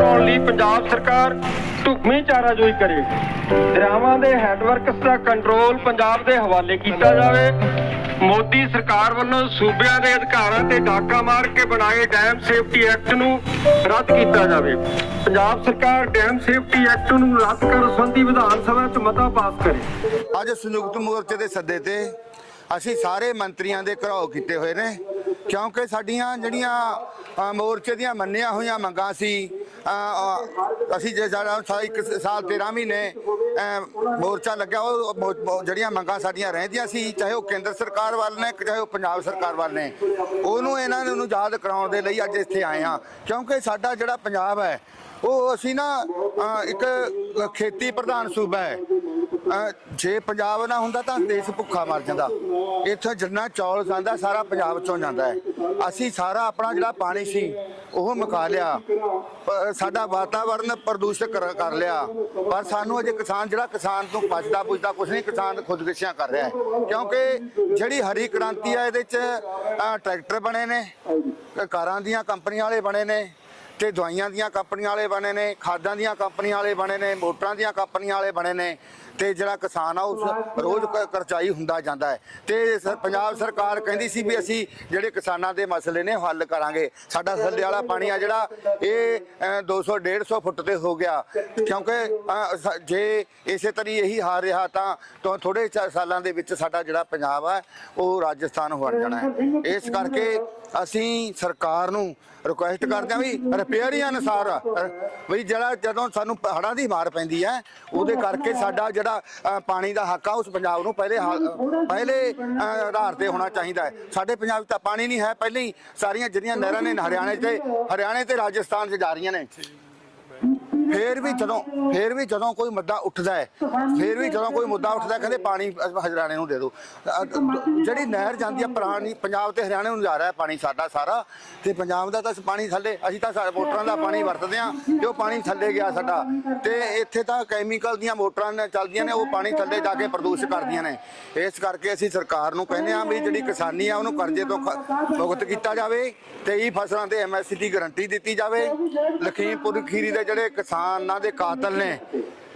ਕਰਾਉਣ ਲਈ ਪੰਜਾਬ ਸਰਕਾਰ ਢੁਕਵੀਂ ਚਾਰਾਜੋਈ ਕਰੇ। ਦਰਿਆਵਾਂ ਦੇ ਹੈਡਵਰਕਸ ਦਾ ਕੰਟਰੋਲ ਪੰਜਾਬ ਦੇ ਹਵਾਲੇ ਕੀਤਾ ਜਾਵੇ। ਮੋਦੀ ਸਰਕਾਰ ਵੱਲੋਂ ਸੂਬਿਆਂ ਦੇ ਅਧਿਕਾਰਾਂ ਤੇ ਡਾਕਾ ਮਾਰ ਕੇ ਬਣਾਏ ਡੈਮ ਸੇਫਟੀ ਐਕਟ ਨੂੰ ਰੱਦ ਕੀਤਾ ਜਾਵੇ। ਪੰਜਾਬ ਸਰਕਾਰ ਡੈਮ ਸੇਫਟੀ ਐਕਟ ਨੂੰ ਰੱਦ ਕਰਨ ਸੰਬੰਧੀ ਵਿਧਾਨ ਸਭਾ 'ਚ ਮਤਾ ਪਾਸ ਕਰੇ। ਅੱਜ ਸੰਯੁਕਤ ਮੋਰਚੇ ਦੇ ਸੱਦੇ ਤੇ ਅਸੀਂ ਸਾਰੇ ਮੰਤਰੀਆਂ ਦੇ ਘਰਾਓ ਕੀਤੇ ਹੋਏ ਨੇ, ਕਿਉਂਕਿ ਸਾਡੀਆਂ ਜਿਹੜੀਆਂ ਮੋਰਚੇ ਦੀਆਂ ਮੰਨੀਆਂ ਹੋਈਆਂ ਮੰਗਾਂ ਸੀ। ਅਸੀਂ ਜੇ ਸਾਡਾ ਇੱਕ ਸਾਲ 13 ਮਹੀਨੇ ਮੋਰਚਾ ਲੱਗਿਆ, ਉਹ ਜਿਹੜੀਆਂ ਮੰਗਾਂ ਸਾਡੀਆਂ ਰਹਿੰਦੀਆਂ ਸੀ, ਚਾਹੇ ਉਹ ਕੇਂਦਰ ਸਰਕਾਰ ਵੱਲ ਨੇ, ਚਾਹੇ ਉਹ ਪੰਜਾਬ ਸਰਕਾਰ ਵੱਲ ਨੇ, ਉਹਨੂੰ ਇਹਨਾਂ ਨੂੰ ਯਾਦ ਕਰਾਉਣ ਦੇ ਲਈ ਅੱਜ ਇੱਥੇ ਆਏ ਹਾਂ। ਕਿਉਂਕਿ ਸਾਡਾ ਜਿਹੜਾ ਪੰਜਾਬ ਹੈ, ਉਹ ਅਸੀਂ ਨਾ ਇੱਕ ਖੇਤੀ ਪ੍ਰਧਾਨ ਸੂਬਾ ਹੈ। ਅ, ਜੇ ਪੰਜਾਬ ਨਾ ਹੁੰਦਾ ਤਾਂ ਦੇਸ਼ ਭੁੱਖਾ ਮਰ ਜਾਂਦਾ। ਇੱਥੋਂ ਜਿੰਨਾ ਚੌਲ ਜਾਂਦਾ ਸਾਰਾ ਪੰਜਾਬ ਚੋਂ ਜਾਂਦਾ ਹੈ। ਅਸੀਂ ਸਾਰਾ ਆਪਣਾ ਜਿਹੜਾ ਪਾਣੀ ਸੀ ਉਹ ਮੁਕਾ ਲਿਆ। ਪ- ਸਾਡਾ ਵਾਤਾਵਰਨ ਪ੍ਰਦੂਸ਼ਿਤ ਕਰ ਕਰ ਲਿਆ। ਪਰ ਸਾਨੂੰ ਅਜੇ ਕਿਸਾਨ ਜਿਹੜਾ ਕਿਸਾਨ ਤੋਂ ਬਚਦਾ ਪੁੱਛਦਾ ਕੁਝ ਨਹੀਂ ਕਿਸਾਨ ਖੁਦਕੁਸ਼ੀਆਂ ਕਰ ਰਿਹਾ ਹੈ। ਕਿਉਂਕਿ ਜਿਹੜੀ ਹਰੀ ਕ੍ਰਾਂਤੀ ਆ ਇਹਦੇ ਚ ਅ, ਟਰੈਕਟਰ ਬਣੇ ਨੇ ਕ- ਕਾਰਾਂ ਦੀਆਂ ਕੰਪਨੀਆਂ ਵਾਲੇ ਬਣੇ ਨੇ ਤੇ ਦਵਾਈਆਂ ਦੀਆਂ ਕੰਪਨੀਆਂ ਵਾਲੇ ਬਣੇ ਨੇ ਖਾਦਾਂ ਦੀਆਂ ਕੰਪਨੀਆਂ ਵਾਲੇ ਬਣੇ ਨੇ ਮੋਟਰਾਂ ਦੀਆਂ ਕੰਪਨੀਆਂ ਵਾਲੇ ਬਣੇ ਨੇ। ਤੇ ਜਿਹੜਾ ਕਿਸਾਨ ਆ ਉਸ ਰੋਜ਼ ਕ- ਕਰਜ਼ਾਈ ਹੁੰਦਾ ਜਾਂਦਾ ਹੈ। ਤੇ ਪੰਜਾਬ ਸਰਕਾਰ ਕਹਿੰਦੀ ਸੀ ਵੀ ਅਸੀਂ ਜਿਹੜੇ ਕਿਸਾਨਾਂ ਦੇ ਮਸਲੇ ਨੇ ਹੱਲ ਕਰਾਂਗੇ। ਸਾਡਾ ਥੱਲੇ ਵਾਲਾ ਪਾਣੀ ਆ ਜਿਹੜਾ ਇਹ ਅ, 200 150 ਫੁੱਟ ਤੇ ਹੋ ਗਿਆ। ਕਿਉਂਕਿ ਜੇ ਇਸੇ ਤਰੀ ਇਹੀ ਹਾਰ ਰਿਹਾ ਤਾਂ ਤਾਂ ਥੋੜੇ ਸਾਲਾਂ ਦੇ ਵਿੱਚ ਸਾਡਾ ਜਿਹੜਾ ਪੰਜਾਬ ਆ ਉਹ ਰਾਜਸਥਾਨ ਬਣ ਜਾਣਾ ਹੈ। ਇਸ ਕਰਕੇ ਅਸੀਂ ਸਰਕਾਰ ਨੂੰ ਰਿਕੁਐਸਟ ਕਰਦੇ ਹਾਂ ਵੀ ਰਿਪੇਅਰ ਅਨੁਸਾਰ ਅ, ਵੀ ਜਿਹੜਾ ਜਦੋਂ ਸਾਨੂੰ ਹੜ੍ਹਾਂ ਦੀ ਮਾਰ ਪੈਂਦੀ ਹੈ ਉਹਦੇ ਕਰਕੇ ਸਾਡਾ ਜਿਹੜਾ ਅ, ਪਾਣੀ ਦਾ ਹੱਕ ਆ ਉਸ ਪੰਜਾਬ ਨੂੰ ਪਹਿਲੇ ਪਹਿਲੇ ਆਧਾਰ ਤੇ ਹੋਣਾ ਚਾਹੀਦਾ ਹੈ। ਸਾਡੇ ਪੰਜਾਬ 'ਚ ਤਾਂ ਪਾਣੀ ਨਹੀਂ ਹੈ। ਪਹਿਲੇ ਹੀ ਸਾਰੀਆਂ ਜਿਹੜੀਆਂ ਨਹਿਰਾਂ ਨੇ ਹਰਿਆਣੇ ਤੇ ਹਰਿਆਣੇ ਤੇ ਰਾਜਸਥਾਨ 'ਚ ਜਾ ਰਹੀਆਂ ਨੇ। ਫੇਰ ਵੀ ਜਦੋਂ ਫੇਰ ਵੀ ਜਦੋਂ ਕੋਈ ਮੁੱਦਾ ਉੱਠਦਾ ਹੈ ਫੇਰ ਵੀ ਜਦੋਂ ਕੋਈ ਮੁੱਦਾ ਉੱਠਦਾ ਕਹਿੰਦੇ ਪਾਣੀ ਅ, ਹਰਿਆਣੇ ਨੂੰ ਦੇ ਦਿਓ। ਜਿਹੜੀ ਨਹਿਰ ਜਾਂਦੀ ਹੈ ਪੁਰਾਣੀ ਪੰਜਾਬ ਤੇ ਹਰਿਆਣੇ ਨੂੰ ਜਾ ਰਿਹਾ ਪਾਣੀ ਸਾਡਾ ਸਾਰਾ ਤੇ ਪੰਜਾਬ ਦਾ ਤਾਂ ਪਾਣੀ ਥੱਲੇ ਅਸੀਂ ਤਾਂ ਸਾਡੇ ਮੋਟਰਾਂ ਦਾ ਪਾਣੀ ਵਰਤਦੇ ਹਾਂ ਤੇ ਉਹ ਪਾਣੀ ਥੱਲੇ ਗਿਆ ਸਾਡਾ। ਤੇ ਇੱਥੇ ਤਾਂ ਕੈਮੀਕਲ ਦੀਆਂ ਮੋਟਰਾਂ ਨੇ ਚੱਲਦੀਆਂ ਨੇ ਉਹ ਪਾਣੀ ਥੱਲੇ ਜਾ ਕੇ ਪ੍ਰਦੂਸ਼ਿਤ ਕਰਦੀਆਂ ਨੇ। ਇਸ ਕਰਕੇ ਅਸੀਂ ਸਰਕਾਰ ਨੂੰ ਕਹਿੰਦੇ ਹਾਂ ਵੀ ਜਿਹੜੀ ਕਿਸਾਨੀ ਆ ਉਹਨੂੰ ਕਰਜ਼ੇ ਤੋਂ ਖ- ਮੁਕਤ ਕੀਤਾ ਜਾਵੇ ਤੇ ਇਹ ਫਸਲਾਂ ਤੇ ਐਮਐਸਪੀ ਦੀ ਗਾਰੰਟੀ ਦਿੱਤੀ ਜਾਵੇ। ਲਖੀਮਪੁਰ ਖੀਰੀ ਦੇ ਜਿਹੜੇ ਕਿਸਾਨ ਦੇ ਕਾਤਲ ਨੇ।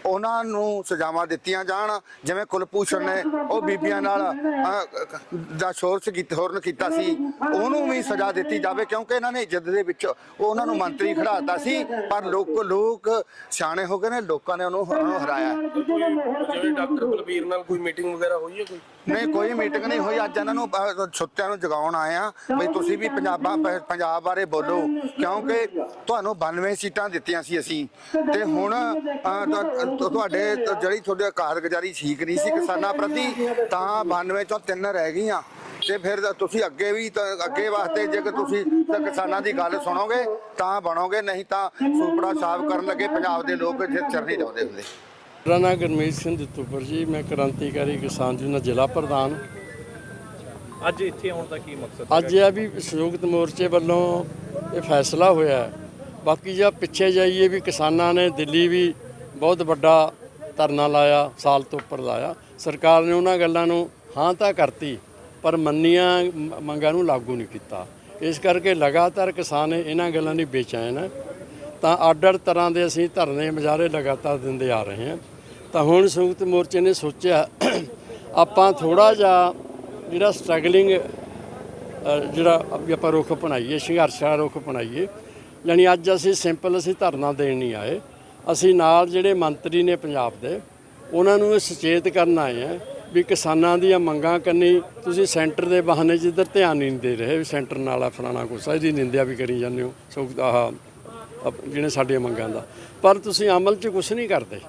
ਉਹਨਾਂ ਨੂੰ ਸਜ਼ਾਵਾਂ ਦਿੱਤੀਆਂ ਜਾਣ ਜਿਵੇਂ ਕੁਲਭੂਸ਼ਣ ਨੇ ਉਹ ਬੀਬੀਆਂ ਨਾਲ ਅਹ, ਦਾ ਸ਼ੋਰਸ ਕੀਤਾ ਹੋਰਨ ਕੀਤਾ ਸੀ ਉਹਨੂੰ ਵੀ ਸਜ਼ਾ ਦਿੱਤੀ ਜਾਵੇ ਕਿਉਂਕਿ ਇਹਨਾਂ ਨੇ ਇੱਜ਼ਤ ਦੇ ਵਿੱਚ ਉਹ ਉਹਨਾਂ ਨੂੰ ਮੰਤਰੀ ਖੜਾਤਾ ਸੀ ਪਰ ਲੋਕ ਲੋਕ ਸਿਆਣੇ ਹੋ ਗਏ ਨੇ ਲੋਕਾਂ ਨੇ ਉਹਨੂੰ ਉਹਨੂੰ ਹਰਾਇਆ। ਜਿਵੇਂ ਡਾਕਟਰ ਬਲਬੀਰ ਨਾਲ ਕੋਈ ਮੀਟਿੰਗ ਵਗੈਰਾ ਹੋਈ ਹੈ ਕੋਈ? ਨਹੀਂ ਕੋਈ ਮੀਟਿੰਗ ਨਹੀਂ ਹੋਈ ਅੱਜ ਇਹਨਾਂ ਨੂੰ ਅਹ, ਸੁੱਤਿਆਂ ਨੂੰ ਜਗਾਉਣ ਆਏ ਆ ਵੀ ਤੁਸੀਂ ਵੀ ਪੰਜਾਬਾਂ ਪ- ਪੰਜਾਬ ਬਾਰੇ ਬੋਲੋ ਕਿਉਂਕਿ ਤੁਹਾਨੂੰ 92 ਸੀਟਾਂ ਦਿੱਤੀਆਂ ਸੀ ਅਸੀਂ। ਤੇ ਹੁਣ ਅਹ, ਤੁ- ਤੁ- ਤੁਹਾਡੇ ਤ- ਜਿਹੜੀ ਤੁਹਾਡੀ ਕਾਰਗੁਜ਼ਾਰੀ ਠੀਕ ਨਹੀਂ ਸੀ ਕਿਸਾਨਾਂ ਪ੍ਰਤੀ ਤਾਂ 92 ਚੋਂ ਤਿੰਨ ਰਹਿ ਗਈਆਂ। ਤੇ ਫਿਰ ਤੁਸੀਂ ਅੱਗੇ ਵੀ ਤਾਂ ਅੱਗੇ ਵਾਸਤੇ ਜੇ ਕਿ ਤੁਸੀਂ ਤਾਂ ਕਿਸਾਨਾਂ ਦੀ ਗੱਲ ਸੁਣੋਗੇ ਤਾਂ ਬਣੋਗੇ ਨਹੀਂ ਤਾਂ ਸੂਪੜਾ ਸਾਫ਼ ਕਰਨ ਲੱਗੇ ਪੰਜਾਬ ਦੇ ਲੋਕ ਜੇ ਚਿਰ ਨਹੀਂ ਲਾਉਂਦੇ ਹੁੰਦੇ। ਮੇਰਾ ਨਾਮ ਗੁਰਮੀਤ ਸਿੰਘ ਦਿੱਤੂਪੁਰ ਜੀ ਮੈਂ ਕ੍ਰਾਂਤੀਕਾਰੀ ਕਿਸਾਨ ਯੂਨੀਅਨ ਜ਼ਿਲ੍ਹਾ ਪ੍ਰਧਾਨ। ਅੱਜ ਇੱਥੇ ਆਉਣ ਦਾ ਕੀ ਮਕਸਦ ਅੱਜ ਇਹ ਆ ਵੀ ਸੰਯੁਕਤ ਮੋਰਚੇ ਵੱਲੋਂ ਇਹ ਫੈਸਲਾ ਹੋਇਆ ਹੈ। ਬਾਕੀ ਜੇ ਪਿੱਛੇ ਜਾਈਏ ਵੀ ਕਿਸਾਨਾਂ ਨੇ ਦਿੱਲੀ ਵੀ ਬਹੁਤ ਵੱਡਾ ਧਰਨਾ ਲਾਇਆ, ਸਾਲ ਤੋਂ ਉੱਪਰ ਲਾਇਆ। ਸਰਕਾਰ ਨੇ ਉਹਨਾਂ ਗੱਲਾਂ ਨੂੰ ਹਾਂ ਤਾਂ ਕਰਤੀ, ਪਰ ਮੰਨੀਆਂ ਮੰਗਾਂ ਨੂੰ ਲਾਗੂ ਨਹੀਂ ਕੀਤਾ। ਇਸ ਕਰਕੇ ਲਗਾਤਾਰ ਕਿਸਾਨ ਇਹਨਾਂ ਗੱਲਾਂ ਦੀ ਬੇਚੈਨ ਹੈ। ਤਾਂ ਅੱਡ-ਅੱਡ ਤਰ੍ਹਾਂ ਦੇ ਅਸੀਂ ਧਰਨੇ ਮੁਜ਼ਾਹਰੇ ਲਗਾਤਾਰ ਦਿੰਦੇ ਆ ਰਹੇ ਹਾਂ। ਤਾਂ ਹੁਣ ਸੰਯੁਕਤ ਮੋਰਚੇ ਨੇ ਸੋਚਿਆ, ਆਪਾਂ ਥੋੜਾ ਜਿਹਾ ਜਿਹੜਾ ਸਟਰਗਲਿੰਗ ਜਿਹੜਾ ਆਪਾਂ ਰੁੱਖ ਅਪਣਾਈਏ ਸੰਘਰਸ਼ ਦਾ ਰੁੱਖ ਅਪਣਾਈਏ ਯਾਨੀ ਅੱਜ ਅਸੀਂ ਸਿੰਪਲ ਅਸੀਂ ਧਰਨਾ ਦੇਣ ਨਹੀਂ ਆਏ। ਅਸੀਂ ਨਾਲ ਜਿਹੜੇ ਮੰਤਰੀ ਨੇ ਪੰਜਾਬ ਦੇ, ਉਹਨਾਂ ਨੂੰ ਸੁਚੇਤ ਕਰਨ ਆਏ ਆ ਵੀ ਕਿਸਾਨਾਂ ਦੀਆਂ ਮੰਗਾਂ ਕੰਨੀ ਤੁਸੀਂ ਸੈਂਟਰ ਦੇ ਬਹਾਨੇ ਜਿੱਧਰ ਧਿਆਨ ਨਹੀਂ ਦੇ ਰਹੇ ਵੀ ਸੈਂਟਰ ਨਾਲ ਆ ਫਲਾਣਾ ਕੁਛ ਇਹਦੀ ਨਿੰਦਿਆ ਵੀ ਕਰੀ ਜਾਂਦੇ ਹੋ, ਸੋ ਆਹ ਜਿਹੜੇ ਸਾਡੀਆਂ ਮੰਗਾਂ ਦਾ। ਪਰ ਤੁਸੀਂ ਅਮਲ 'ਚ ਕੁਝ ਨਹੀਂ ਕਰਦੇ।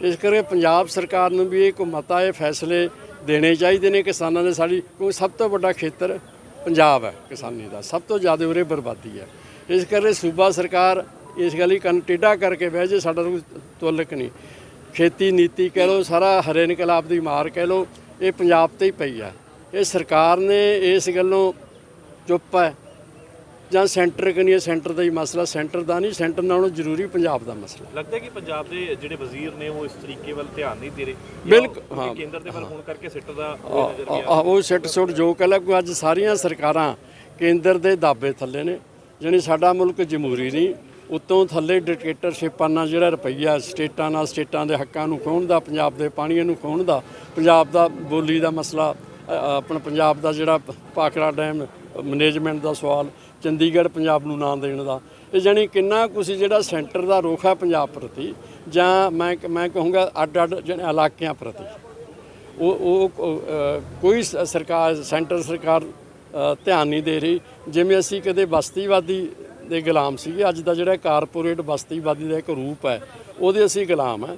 ਇਸ ਕਰਕੇ ਪੰਜਾਬ ਸਰਕਾਰ ਨੂੰ ਵੀ ਇਹ ਮਤਾ ਇਹ ਫੈਸਲੇ ਦੇਣੇ ਚਾਹੀਦੇ ਨੇ ਕਿਸਾਨਾਂ ਦੇ ਸਾਡੀ, ਕਿਉਂਕਿ ਸਭ ਤੋਂ ਵੱਡਾ ਖੇਤਰ ਪੰਜਾਬ ਹੈ ਕਿਸਾਨੀ ਦਾ, ਸਭ ਤੋਂ ਜ਼ਿਆਦਾ ਉਰੇ ਬਰਬਾਦੀ ਹੈ। ਇਸ ਕਰਕੇ ਸੂਬਾ ਸਰਕਾਰ ਇਸ ਗੱਲ ਹੀ ਕੰਨ ਟੇਢਾ ਕਰਕੇ ਬਹਿ ਜੇ ਸਾਡਾ ਕੋਈ ਤੁਲਕ ਨਹੀਂ। ਖੇਤੀ ਨੀਤੀ ਕਹਿ ਲਓ ਸਾਰਾ ਹਰੇ ਇਨਕਲਾਬ ਦੀ ਮਾਰ ਕਹਿ ਲਓ ਇਹ ਪੰਜਾਬ ਤੇ ਹੀ ਪਈ ਹੈ ਇਹ ਸਰਕਾਰ ਨੇ ਇਸ ਗੱਲੋਂ ਚੁੱਪ ਹੈ। ਜਾਂ ਸੈਂਟਰ ਕਨੀਏ ਸੈਂਟਰ ਦਾ ਹੀ ਮਸਲਾ ਸੈਂਟਰ ਦਾ ਨਹੀਂ ਸੈਂਟਰ ਨਾਲੋਂ ਜ਼ਰੂਰੀ ਪੰਜਾਬ ਦਾ ਮਸਲਾ। ਲੱਗਦਾ ਕਿ ਪੰਜਾਬ ਦੇ ਜਿਹੜੇ ਵਜ਼ੀਰ ਨੇ ਉਹ ਇਸ ਤਰੀਕੇ ਵੱਲ ਧਿਆਨ ਨਹੀਂ ਦੇ ਰਹੇ? ਬਿਲਕੁਲ, ਹਾਂ, ਕੇਂਦਰ ਦੇ ਵੱਲ ਹੋਣ ਕਰਕੇ ਸਿੱਟ ਦਾ ਆ- ਆ- ਆ- ਉਹ ਸਿੱਟ ਸੁੱਟ ਜੋ ਕਹ ਕੋਈ ਅੱਜ ਸਾਰੀਆਂ ਸਰਕਾਰਾਂ ਕੇਂਦਰ ਦੇ ਦਾਬੇ ਥੱਲੇ ਨੇ ਜਾਣੀ ਸਾਡਾ ਮੁਲਕ ਜਮਹੂਰੀ ਨਹੀਂ। ਉਤੋਂ ਥੱਲੇ ਡਿਕਟੇਟਰਸ਼ਿਪਾਂ ਨਾਲ ਜਿਹੜਾ ਰੁਪਈਆ ਸਟੇਟਾਂ ਨਾਲ ਸਟੇਟਾਂ ਦੇ ਹੱਕਾਂ ਨੂੰ ਖੋਹਣ ਦਾ, ਪੰਜਾਬ ਦੇ ਪਾਣੀਆਂ ਨੂੰ ਖੋਹਣ ਦਾ, ਪੰਜਾਬ ਦਾ ਬੋਲੀ ਦਾ ਮਸਲਾ ਆਪਣਾ ਪੰਜਾਬ ਦਾ ਜਿਹੜਾ ਪਾਖੜਾ ਡੈਮ, ਮੈਨੇਜਮੈਂਟ ਦਾ ਸਵਾਲ, ਚੰਡੀਗੜ੍ਹ ਪੰਜਾਬ ਨੂੰ ਨਾਂ ਦੇਣ ਦਾ। ਇਹ ਜਾਣੀ ਕਿੰਨਾ ਕੁਛ ਜਿਹੜਾ ਸੈਂਟਰ ਦਾ ਰੁਖ ਹੈ ਪੰਜਾਬ ਪ੍ਰਤੀ, ਜਾਂ ਮੈਂ ਮੈਂ ਕਹੂੰਗਾ ਅੱਡ ਅੱਡ ਜਿਹੜੇ ਇਲਾਕਿਆਂ ਪ੍ਰਤੀ। ਉਹ ਉਹ ਕੋਈ ਸ- ਸਰਕਾਰ, ਸੈਂਟਰ ਸਰਕਾਰ ਧਿਆਨ ਨਹੀਂ ਦੇ ਰਹੀ। ਜਿਵੇਂ ਅਸੀਂ ਕਦੇ ਬਸਤੀਵਾਦੀ ਦੇ ਗੁਲਾਮ ਸੀਗੇ। ਅੱਜ ਦਾ ਜਿਹੜਾ ਕਾਰਪੋਰੇਟ ਬਸਤੀਵਾਦੀ ਦਾ ਇੱਕ ਰੂਪ ਹੈ, ਉਹਦੇ ਅਸੀਂ ਗੁਲਾਮ ਹੈ।